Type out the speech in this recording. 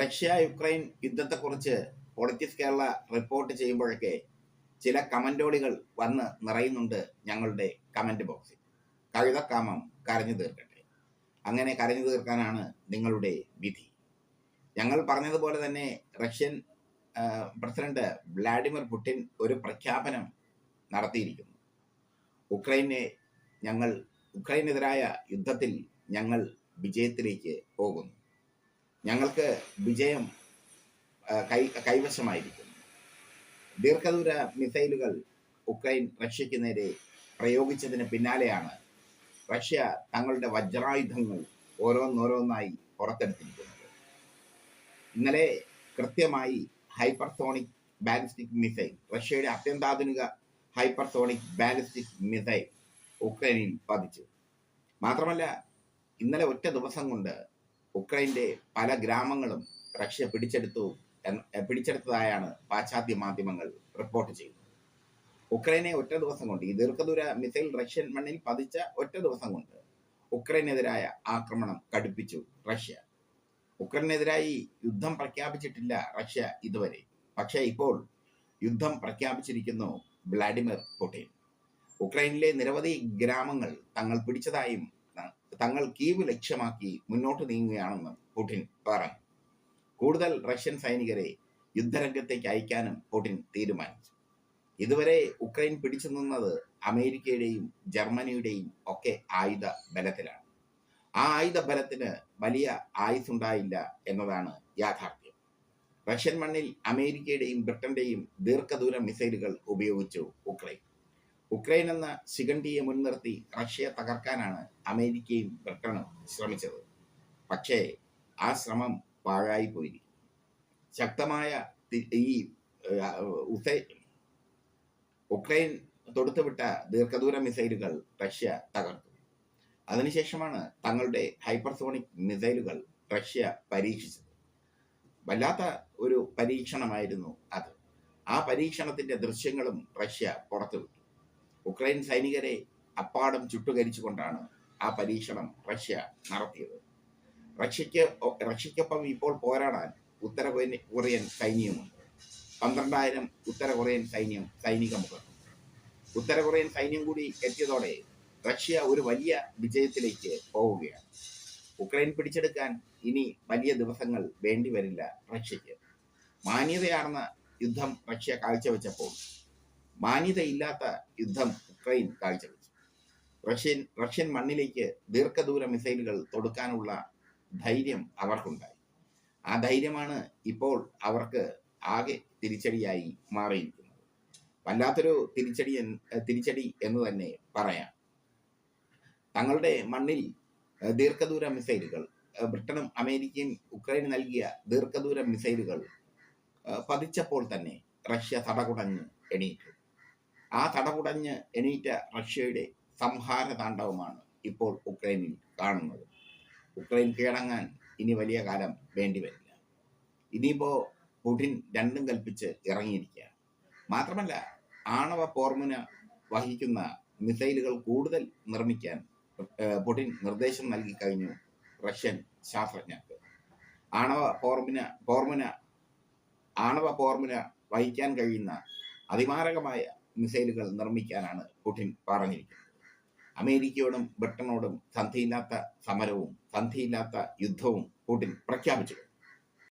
Russia Ukraine യുദ്ധത്തെക്കുറിച്ച് politics Kerala report ചെയ്യുമ്പോഴൊക്കെ ചില കമന്റോളികൾ വന്ന് നിറയുന്നുണ്ട് ഞങ്ങളുടെ കമന്റ് ബോക്സിൽ കഴുതക്കാമം കരഞ്ഞു തീർക്കട്ടെ. അങ്ങനെ കരഞ്ഞു തീർക്കാനാണ് നിങ്ങളുടെ വിധി. ഞങ്ങൾ പറഞ്ഞതുപോലെ തന്നെ റഷ്യൻ പ്രസിഡന്റ് വ്ളാഡിമിർ പുടിൻ ഒരു പ്രഖ്യാപനം നടത്തിയിരിക്കുന്നു. ഉക്രൈനെ ഞങ്ങൾ ഉക്രൈനെതിരായ യുദ്ധത്തിൽ ഞങ്ങൾ വിജയത്തിലേക്ക് പോകുന്നു. ഞങ്ങൾക്ക് വിജയം കൈ കൈവശമായിരിക്കും. ദീർഘദൂര മിസൈലുകൾ ഉക്രൈൻ റഷ്യക്ക് നേരെ പ്രയോഗിച്ചതിന് പിന്നാലെയാണ് റഷ്യ തങ്ങളുടെ വജ്രായുധങ്ങൾ ഓരോന്നോരോന്നായി പുറത്തെടുത്തിരിക്കുന്നത്. ഇന്നലെ കൃത്യമായി ഹൈപ്പർസോണിക് ബാലിസ്റ്റിക് മിസൈൽ റഷ്യയുടെ അത്യന്താധുനിക ഹൈപ്പർസോണിക് ബാലിസ്റ്റിക് മിസൈൽ ഉക്രൈനിൽ പതിച്ചു. മാത്രമല്ല ഇന്നലെ ഒറ്റ ദിവസം കൊണ്ട് ഉക്രൈന്റെ പല ഗ്രാമങ്ങളും റഷ്യ പിടിച്ചെടുത്തു പിടിച്ചെടുത്തതായാണ് പാശ്ചാത്യ മാധ്യമങ്ങൾ റിപ്പോർട്ട് ചെയ്യുന്നത്. ഉക്രൈനെ ഒറ്റ ദിവസം കൊണ്ട് ഈ ദീർഘദൂര മിസൈൽ റഷ്യൻ മണ്ണിൽ പതിച്ച ഒറ്റ ദിവസം കൊണ്ട് ഉക്രൈനെതിരായ ആക്രമണം കടുപ്പിച്ചു റഷ്യ. ഉക്രൈനെതിരായി യുദ്ധം പ്രഖ്യാപിച്ചിട്ടില്ല റഷ്യ ഇതുവരെ. പക്ഷേ ഇപ്പോൾ യുദ്ധം പ്രഖ്യാപിച്ചിരിക്കുന്നു വ്ളാഡിമിർ പുടിൻ. ഉക്രൈനിലെ നിരവധി ഗ്രാമങ്ങൾ തങ്ങൾ പിടിച്ചതായും തങ്ങൾ കീവ് ലക്ഷ്യമാക്കി മുന്നോട്ട് നീങ്ങുകയാണെന്ന് പുടിൻ പറഞ്ഞു. കൂടുതൽ റഷ്യൻ സൈനികരെ യുദ്ധരംഗത്തേക്ക് അയക്കാനും പുടിൻ തീരുമാനിച്ചു. ഇതുവരെ ഉക്രൈൻ പിടിച്ചു നിന്നത് അമേരിക്കയുടെയും ജർമ്മനിയുടെയും ഒക്കെ ആയുധ ബലത്തിലാണ്. ആ ആയുധ ബലത്തിന് വലിയ ആയുസ്സുണ്ടായില്ല എന്നതാണ് യാഥാർത്ഥ്യം. റഷ്യൻ മണ്ണിൽ അമേരിക്കയുടെയും ബ്രിട്ടന്റെയും ദീർഘദൂര മിസൈലുകൾ ഉപയോഗിച്ചു ഉക്രൈൻ. ഉക്രൈൻ എന്ന ശിഖണ്ഡിയെ മുൻനിർത്തി റഷ്യയെ തകർക്കാനാണ് അമേരിക്കയും ബ്രിട്ടനും ശ്രമിച്ചത്. പക്ഷേ ആ ശ്രമം പാഴായി പോയി ശക്തമായ ഈ ഉക്രൈൻ തൊടുത്തുവിട്ട ദീർഘദൂര മിസൈലുകൾ റഷ്യ തകർത്തു. അതിനുശേഷമാണ് തങ്ങളുടെ ഹൈപ്പർസോണിക് മിസൈലുകൾ റഷ്യ പരീക്ഷിച്ചത്. വല്ലാത്ത ഒരു പരീക്ഷണമായിരുന്നു അത്. ആ പരീക്ഷണത്തിന്റെ ദൃശ്യങ്ങളും റഷ്യ പുറത്തുവിട്ടു. ഉക്രൈൻ സൈനികരെ അപ്പാടം ചുട്ടുകരിച്ചുകൊണ്ടാണ് ആ പരീക്ഷണം റഷ്യ നടത്തിയത്. റഷ്യക്ക് റഷ്യക്കൊപ്പം ഇപ്പോൾ പോരാടാൻ ഉത്തര കൊറിയൻ- സൈന്യവുമുണ്ട് പന്ത്രണ്ടായിരം ഉത്തര കൊറിയൻ സൈന്യം സൈനിക മുഖം ഉത്തര കൊറിയൻ സൈന്യം കൂടി എത്തിയതോടെ റഷ്യ ഒരു വലിയ വിജയത്തിലേക്ക് പോവുകയാണ്. ഉക്രൈൻ പിടിച്ചെടുക്കാൻ ഇനി വലിയ ദിവസങ്ങൾ വേണ്ടിവരില്ല റഷ്യക്ക് മാന്യതയാർന്ന യുദ്ധം റഷ്യ കാഴ്ചവെച്ചപ്പോൾ മാന്യതയില്ലാത്ത യുദ്ധം ഉക്രൈൻ കാഴ്ചവെച്ചു. റഷ്യൻ റഷ്യൻ മണ്ണിലേക്ക് ദീർഘദൂര മിസൈലുകൾ തൊടുക്കാനുള്ള ധൈര്യം അവർക്കുണ്ടായി. ആ ധൈര്യമാണ് ഇപ്പോൾ അവർക്ക് ആകെ തിരിച്ചടിയായി മാറിയിരിക്കുന്നത്. വല്ലാത്തൊരു തിരിച്ചടി തിരിച്ചടി എന്ന് തന്നെ പറയാം. തങ്ങളുടെ മണ്ണിൽ ദീർഘദൂര മിസൈലുകൾ ബ്രിട്ടനും അമേരിക്കയും ഉക്രൈന് നൽകിയ ദീർഘദൂര മിസൈലുകൾ പതിച്ചപ്പോൾ തന്നെ റഷ്യ തടകുടഞ്ഞ് എണീറ്റു. ആ തടകുടഞ്ഞ് എണീറ്റ റഷ്യയുടെ സംഹാര താണ്ഡവമാണ് ഇപ്പോൾ ഉക്രൈനിൽ കാണുന്നത്. ഉക്രൈൻ കീഴടങ്ങാൻ ഇനി വലിയ കാലം വേണ്ടി വരില്ല. ഇനിയിപ്പോ പുടിൻ രണ്ടും കൽപ്പിച്ച് ഇറങ്ങിയിരിക്കുകയാണ്. മാത്രമല്ല ആണവ പോർമുന വഹിക്കുന്ന മിസൈലുകൾ കൂടുതൽ നിർമ്മിക്കാൻ പുടിൻ നിർദ്ദേശം നൽകി കഴിഞ്ഞു റഷ്യൻ ശാസ്ത്രജ്ഞർക്ക്. ആണവ പോർമുന പോർമുന ആണവ പോർമുന വഹിക്കാൻ കഴിയുന്ന അതിമാരകമായ മിസൈലുകൾ നിർമ്മിക്കാനാണ് പുടിൻ പറഞ്ഞിരിക്കുന്നത്. അമേരിക്കയോടും ബ്രിട്ടനോടും സന്ധിയില്ലാത്ത സമരവും സന്ധിയില്ലാത്ത യുദ്ധവും പുടിൻ പ്രഖ്യാപിച്ചു